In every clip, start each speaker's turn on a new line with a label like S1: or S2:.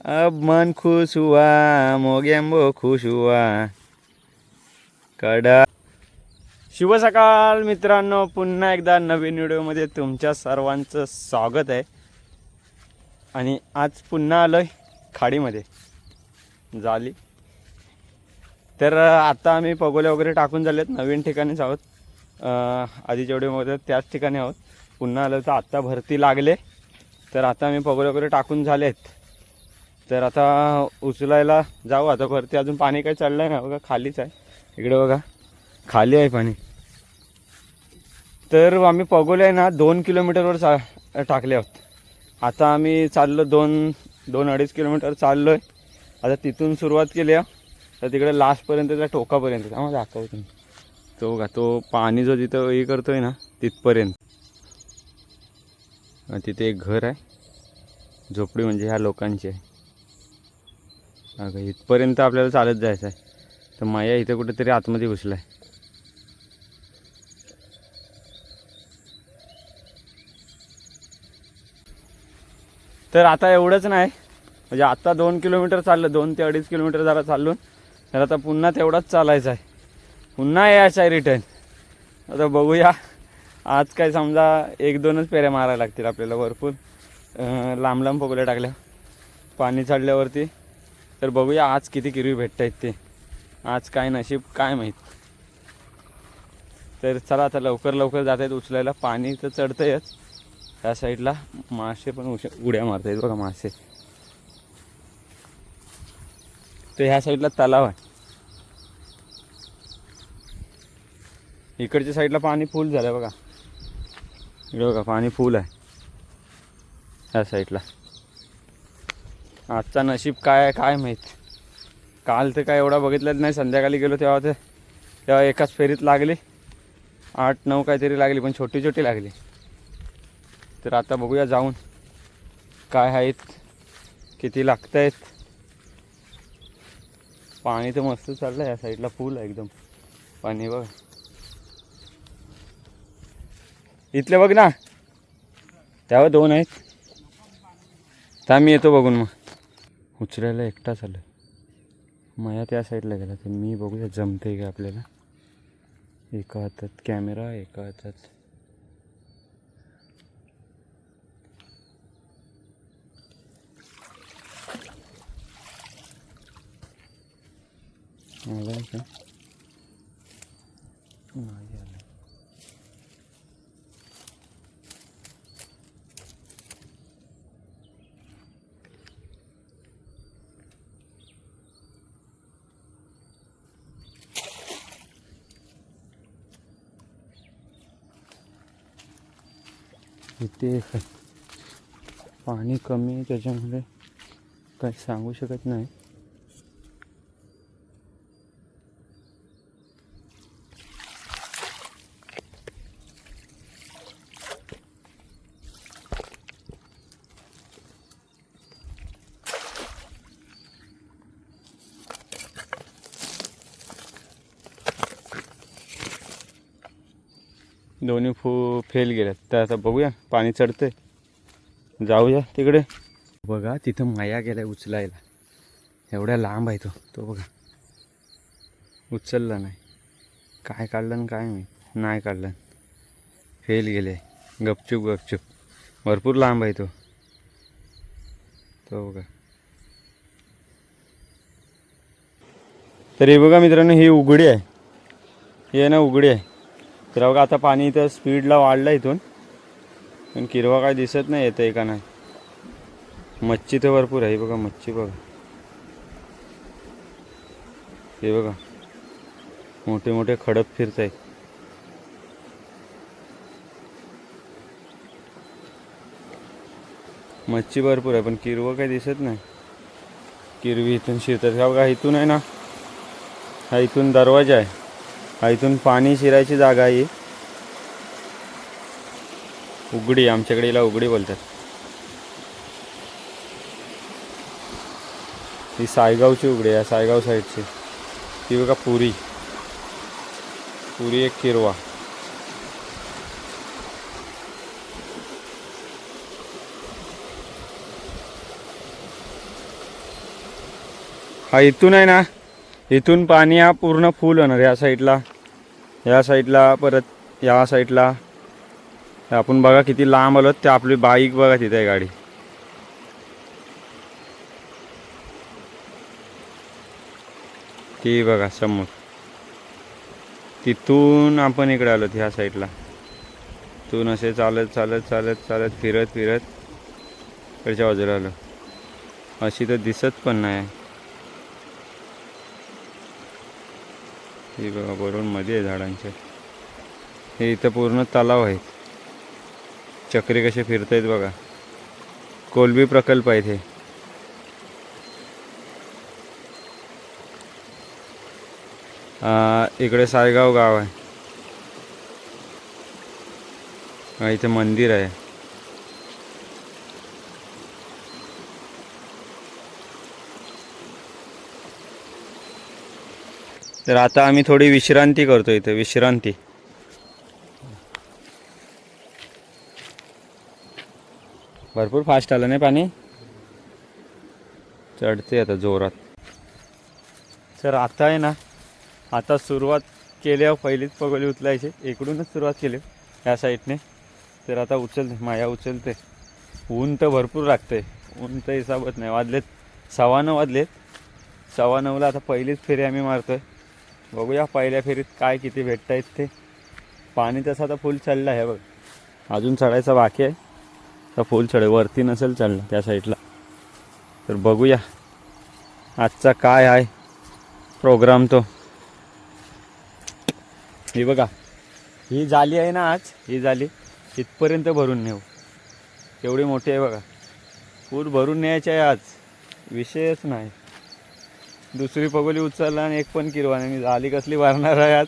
S1: अब मन खुश हुआ मोगेंबो खुश हुआ। कडा शुभ सकाळ मित्रांनो पुन्हा एकदा नवीन व्हिडिओमध्ये तुमच्या सर्वांचं स्वागत आहे. आणि आज पुन्हा आलोय खाडीमध्ये. झाली तर आता आम्ही पगोले वगैरे टाकून झालेत नवीन ठिकाणीच आहोत. आधी जेवढे होते त्याच ठिकाणी आहोत. पुन्हा आलं तर आत्ता भरती लागले. तर आता आम्ही पगोले वगैरे टाकून झालेत. तर आता उचलायला जाऊ आता वरती अजून पाणी काही चढलं नाही. बघा खालीच आहे. इकडे बघा खाली आहे पाणी. तर आम्ही पगोले आहे ना दोन किलोमीटरवर चा टाकले आहोत. आता आम्ही चाललो दोन दोन अडीच किलोमीटर चाललो आहे आता तिथून सुरुवात केली आहे. तर तिकडे लास्टपर्यंत त्या टोकापर्यंत. आम्हाला दाखवतो. तुम्ही तो बघा तो पाणी जो तिथं हे करतोय ना तिथपर्यंत. तिथे एक घर आहे. झोपडी म्हणजे ह्या लोकांची आहे. अगं इथपर्यंत आपल्याला चालत जायचं आहे. तर माया इथे कुठेतरी आतमध्ये घुसला आहे तर आता एवढंच नाही. म्हणजे आत्ता दोन किलोमीटर चाललं दोन ते अडीच किलोमीटर जरा चालून. तर आता पुन्हा तेवढाच चालायचं आहे. पुन्हा यायचं आहे रिटर्न आता बघूया. आज काय समजा एक दोनच पेऱ्या मारायला लागतील आपल्याला भरपूर. लांब लांब पगोल्या टाकल्या. पाणी चढल्यावरती. तर बघूया आज किती किरवी भेटत आहेत ते. आज काय नशीब काय माहीत. तर चला आता लवकर लवकर जात आहेत उचलायला. पाणी तर चढतंयच. त्या साईडला मासे पण उश उड्या मारत आहेत बघा मासे. तर ह्या साईडला तलाव आहे. इकडच्या साईडला पाणी फुल झालं बघा. इकडे बघा पाणी फुल आहे. ह्या साईडला. आजचा नशीब काय आहे काय माहीत. काल तर काय एवढा बघितलंच नाही संध्याकाळी गेलो तेव्हा ते तेव्हा एकाच फेरीत लागली. आठ नऊ काहीतरी लागली पण छोटी छोटी लागली. तर आता बघूया जाऊन काय आहेत किती लागत आहेत पाणी तर मस्त चाललं आहे या साईडला फुल आहे एकदम. पाणी बघ. इथले बघ ना. त्यावर दोन आहेत. तर मी येतो बघून मग. उचलायला एकटाच आलो माया त्या साईडला गेला तर मी बघूया जमते का आपल्याला? एका हातात कॅमेरा एका हातात का? नाही आला इथे पाणी कमी आहे त्याच्यामुळे काही सांगू शकत नाही. दोन्ही फू फेल गेल्यात. तर आता बघूया पाणी चढतंय. जाऊया तिकडे. बघा तिथं माया गेलाय उचलायला. एवढ्या लांब आहे तो तो बघा. उचलला नाही. काय काढलं आणि काय मी नाही काढलं. फेल गेले. गपचूप गपचूप. भरपूर लांब आहे तो. तो बघा. तर हे बघा मित्रांनो ही उघडी आहे. हे आहे ना उघडी आहे. तर बघा आता पाणी इथं स्पीडला वाढलं इथून. पण किरवा काय दिसत नाही येतं का नाही मच्छी तर भरपूर आहे बघा मच्छी बघा. हे बघा. मोठे मोठे खडक फिरत आहे मच्छी भरपूर आहे पण किरवं काही दिसत नाही. किरवी इथून शिरतात. का बघा इथून आहे ना? हा इथून दरवाजा आहे. हा इथून पाणी शिरायची जागा आहे. उघडी आमच्याकडे हिला उघडी बोलतात. ही सायगावची उघडी आहे सायगाव साईडची. ती बघा पुरी. पुरी एक किरवा. हा इथून आहे ना? इथून पाणी हा पूर्ण फुल होणार या साईडला या साईडला परत या साईडला आपण बघा किती लांब आलो ते आपली बाईक बघा तिथे आहे गाडी. ती बघा समोर. तिथून आपण इकडे आलो ह्या साईडला तिथून असे चालत चालत चालत चालत फिरत फिरत इकडच्या बाजूला आलो. अशी तर दिसत पण नाही. हे बघा बरोबर मध्ये आहे झाडांच्या हे इथं पूर्ण तलाव आहेत. चक्री कसे फिरतायत बघा. कोलबी प्रकल्प आहेत हे. इकडे सायगाव गाव आहे. इथे मंदिर आहे. तर आता आम्ही थोडी विश्रांती करतो इथे विश्रांती. भरपूर फास्ट आलं नाही पाणी? चढते आता जोरात. तर आता आहे ना आता सुरुवात केल्यावर पहिलीच पगोली उचलायची इकडूनच सुरुवात केली या साईडने तर आता उचलते माया उचलते. ऊन तर भरपूर लागते ऊन तर हिसाबत नाही वाजलेत सव्वा नऊ वाजलेत. सव्वा नऊला आता पहिलीच फेरी आम्ही मारतोय. बघूया पहिल्या फेरीत काय किती भेटत आहेत ते. पाणी तसं आता फुल चढलं आहे बघ. अजून चढायचं बाकी आहे. तर फुल चढ वरती नसेल चढलं त्या साईडला तर बघूया. आजचा काय आहे प्रोग्राम तो. ही बघा. ही झाली आहे ना आज? ही झाली इथपर्यंत भरून नेऊ. एवढी मोठी आहे बघा. पूर भरून न्यायची आहे आज. विषयच नाही. दुसरी पगोली उचलला आणि एक पण किरवा नाही. मी झाली कसली वारणार आहे आज?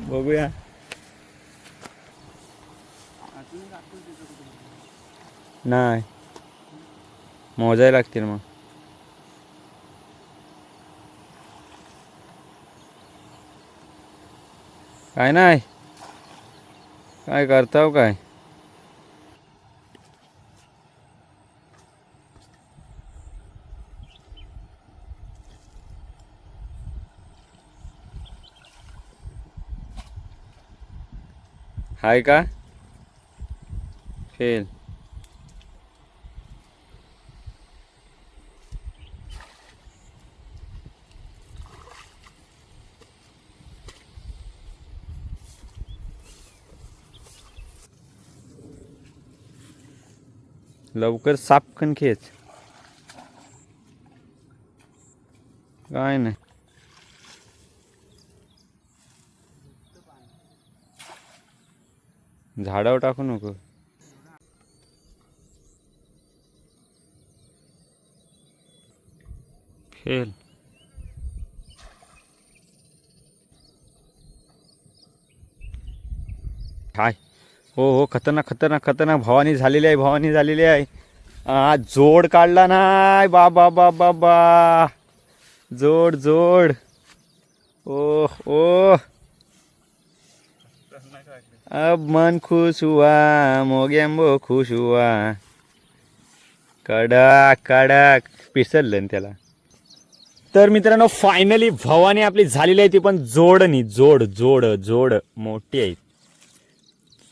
S1: बघूया. नाही. मोजाय लागतील मग. काय नाही? काय करताव काय? हाय का? फेल. लवकर सापकन खेच. काय नाही. झाडावर टाकू नको. फेल. हाय. हो हो खतरनाक खतरनाक खतरनाक. भवानी झालेली आहे भवानी झालेली आहे. आ, जोड काढला नाही. बा बा बा बा बा. जोड जोड. ओ ओ अब मन खुश हुआ मोगेंबो खुश हुआ. कडक कडक. पिसरलं त्याला. तर मित्रांनो फायनली भवानी आपली झालेली आहे ती पण जोडणी जोड जोड जोड. मोठी आहे.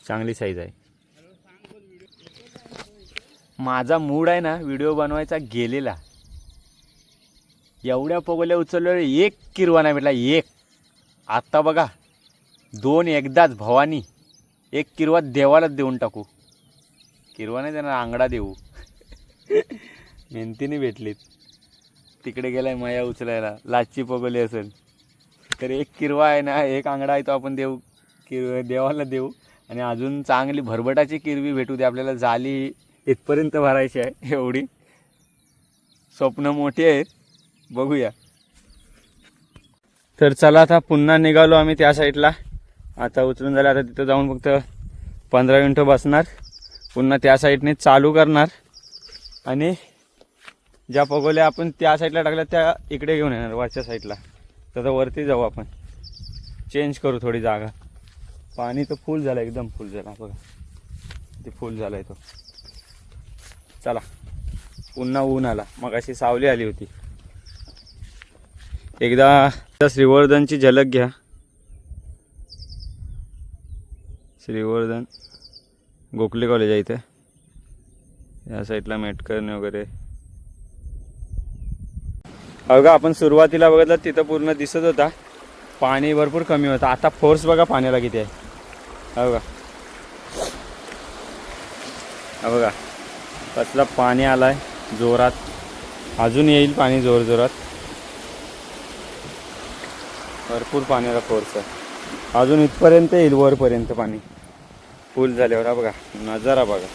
S1: चांगली साईज आहे. माझा मूड आहे ना व्हिडिओ बनवायचा गेलेला. एवढ्या पोगल्या उचलल्या एक किरवा नाही भेटला एक. आत्ता बघा दोन एकदाच भवानी. एक किरवा देवालाच देऊन टाकू. किरवा नाही त्यांना आंगडा देऊ. मेहनतीने भेटलीत. तिकडे गेलाय माया उचलायला. लाची पगोली असेल. तर एक किरवा आहे ना एक आंगडा आहे तो आपण देऊ. किर देवाला देऊ. आणि अजून चांगली भरभटाची किरवी भेटू दे. आपल्याला जाली इथपर्यंत भरायची आहे एवढी. स्वप्न मोठी आहेत. बघूया. तर चला आता पुन्हा निघालो आम्ही त्या साईडला आता उचलून झालं आता तिथं जाऊन फक्त पंधरा मिनटं बसणार. पुन्हा त्या साईडने चालू करणार. आणि ज्या पगोल्या आपण त्या साईडला टाकल्या त्या इकडे घेऊन येणार वरच्या साईडला. तर वरती जाऊ आपण. चेंज करू थोडी जागा. पाणी तर फुल झालं एकदम फुल झाला. बघा. ते फुल झालं आहे तो. चला. पुन्हा ऊन आला. मग अशी सावली आली होती. एकदा त्या श्रीवर्धनची झलक घ्या. श्रीवर्धन गोखले कॉलेज आहे इथे. या साईडला मेटकरने वगैरे. अगं आपण सुरुवातीला बघितलं तिथं पूर्ण दिसत होता. पाणी भरपूर कमी होतं. आता फोर्स बघा पाण्याला किती आहे. हा बघा कसला पाणी आलाय जोरात. अजून येईल पाणी जोर जोरात भरपूर पाण्याला फोर्स आहे. अजून इथपर्यंत येईल वरपर्यंत पाणी. फुल झाल्यावर हा बघा नजारा बघा.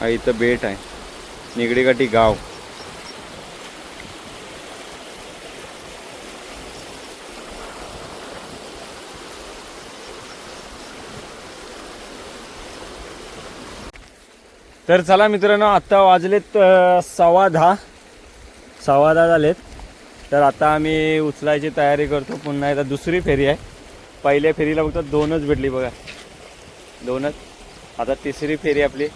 S1: हा इथं बेट आहे. निगडीकाठी गाव. तर चला मित्रांनो आत्ता वाजलेत सव्वा दहा. सव्वा दहा झालेत. तर आता आम्ही उचलायची तयारी करतो. पुन्हा एकदा दुसरी फेरी आहे. पहिल्या फेरीला फक्त दोनच भेटली बघा. दोनच. आता तिसरी फेरी आपली.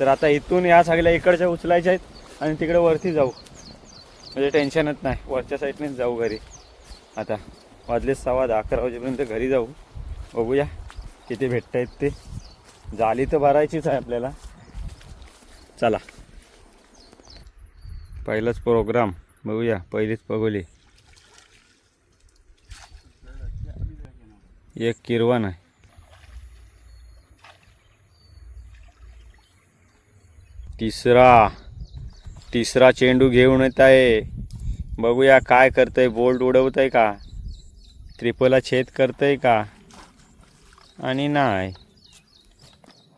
S1: तर आता इथून या सगळ्या इकडच्या उचलायच्या आहेत आणि तिकडे वरती जाऊ. म्हणजे टेन्शनच नाही. वरच्या साईडनेच जाऊ घरी. आता वाजले सव्वा दहा अकरा वाजेपर्यंत घरी जाऊ. बघूया किती भेटत आहेत ते. जाली तर भरायचीच आहे आपल्याला. चला. पहिलाच प्रोग्राम बघूया पहिलीच पगोली. एक किरवान आहे. तिसरा तिसरा चेंडू घेऊन येत आहे. बघूया काय करतंय बोल्ट उडवत आहे का त्रिपला छेद करतंय का? आणि नाही.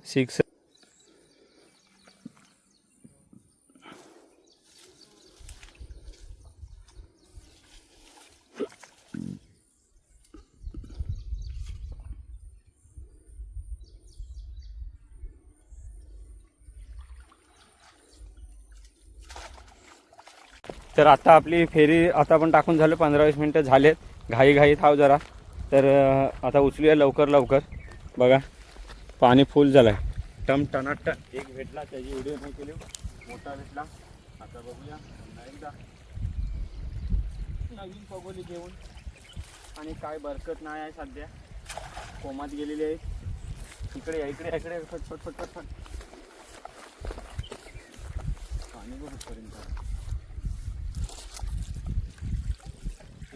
S1: सिक्स तर आता आपली फेरी आता पण टाकून झालं पंधरा वीस मिनटं झालेत. घाई घाई थाव जरा. तर आता उचलूया लवकर लवकर. बघा पाणी फुल झालं आहे टम टनाट एक भेटला त्याची व्हिडिओ नाही केली. मोठा भेटला. आता बघूया. एकदा. नवीन पगोली घेऊन. आणि काय बरकत नाही आहे सध्या. कोमात गेलेली आहे. इकडे या, इकडे इकडे फट फट फट फट. पाणी बघूपर्यंत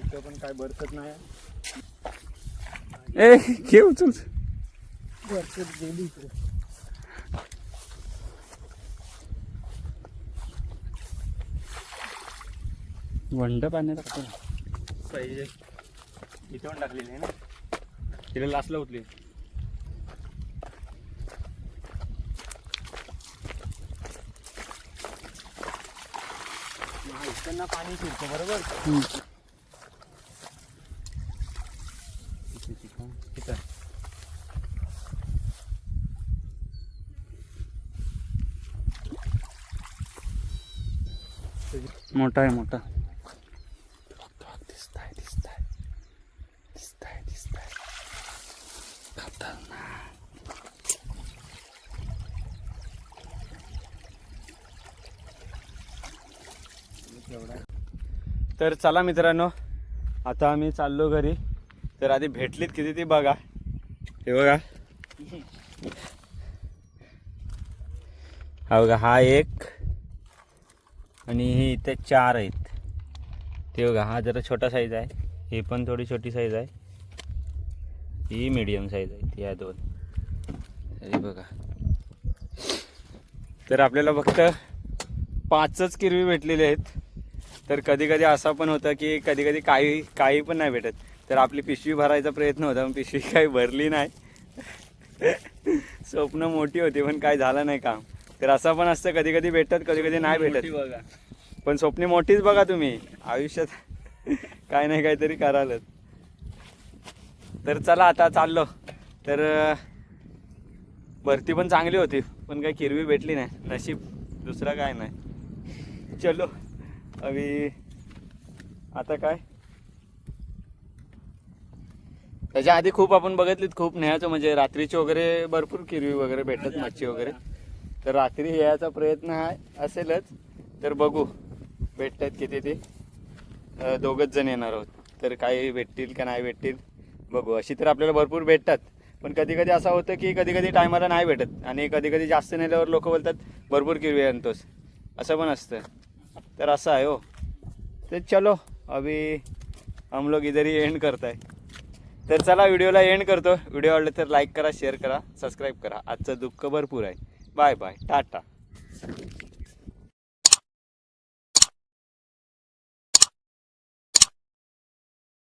S1: इथं पण काय बरकत नाही. ए घे उचल.
S2: गेली इकडे.
S1: वंड पाण्यात टाकतो पाहिजे इथे पण टाकलेली आहे ना. तिला लासला उठली त्यांना पाणी शिरतं बरोबर? मोठा आहे मोठा. दिसताय दिसताय. दिसताय दिसताय. खतरनाक. तर चला मित्रांनो आता आम्ही चाललो घरी. तर आधी भेटलीत किती ती बघा. हे बघा. हा बघा हा एक इथे चार आहेत. ते बघा हा जरा छोटा साईज आहे. ही पण थोडी छोटी साईज आहे. ही मीडियम साईज आहे या दोन. हे बघा. तर आपल्याला फक्त पाचच किरवी भेटलेले आहेत. तर कधी कधी असं पण होतं की कधी कधी काही काही पण नाही भेटत. तर आपली पिशवी भरायचा प्रयत्न होता पण पिशवी काही भरली नाही. स्वप्न मोठी होती पण काय झालं नाही काम. तर असं पण असतं कधी कधी भेटतात कधी कधी नाही भेटत.
S2: बघा.
S1: पण स्वप्ने मोठीच बघा तुम्ही. आयुष्यात काय नाही काहीतरी करालच तर चला आता चाललो. तर भरती पण चांगली होती पण काही किरवी भेटली नाही. नशीब दुसरा काय नाही. चलो. अभी आता काय? त्याच्या आधी खूप आपण बघितलीत खूप न्यायचं म्हणजे रात्रीची वगैरे भरपूर किरवी वगैरे भेटत मच्छी वगैरे. तर रात्री यायचा प्रयत्न हा असेलच. तर बघू. भेटतात किती ते? दोघंच जण येणार आहोत. तर काही भेटतील का नाही भेटतील? बघू. अशी तर आपल्याला भरपूर भेटतात. पण कधी कधी असं होतं की कधी कधी टायमाला नाही भेटत. आणि कधी कधी जास्त नेल्यावर लोक बोलतात भरपूर किरवी आणतोस. असं पण असतं. तर असं आहे हो. तर चलो अभी हम लोग इधर ही एंड करताय. तर चला व्हिडिओला एंड करतो. व्हिडिओ आवडले तर लाईक करा शेअर करा सबस्क्राईब करा. आजचं दुःख भरपूर आहे. Bye bye tata.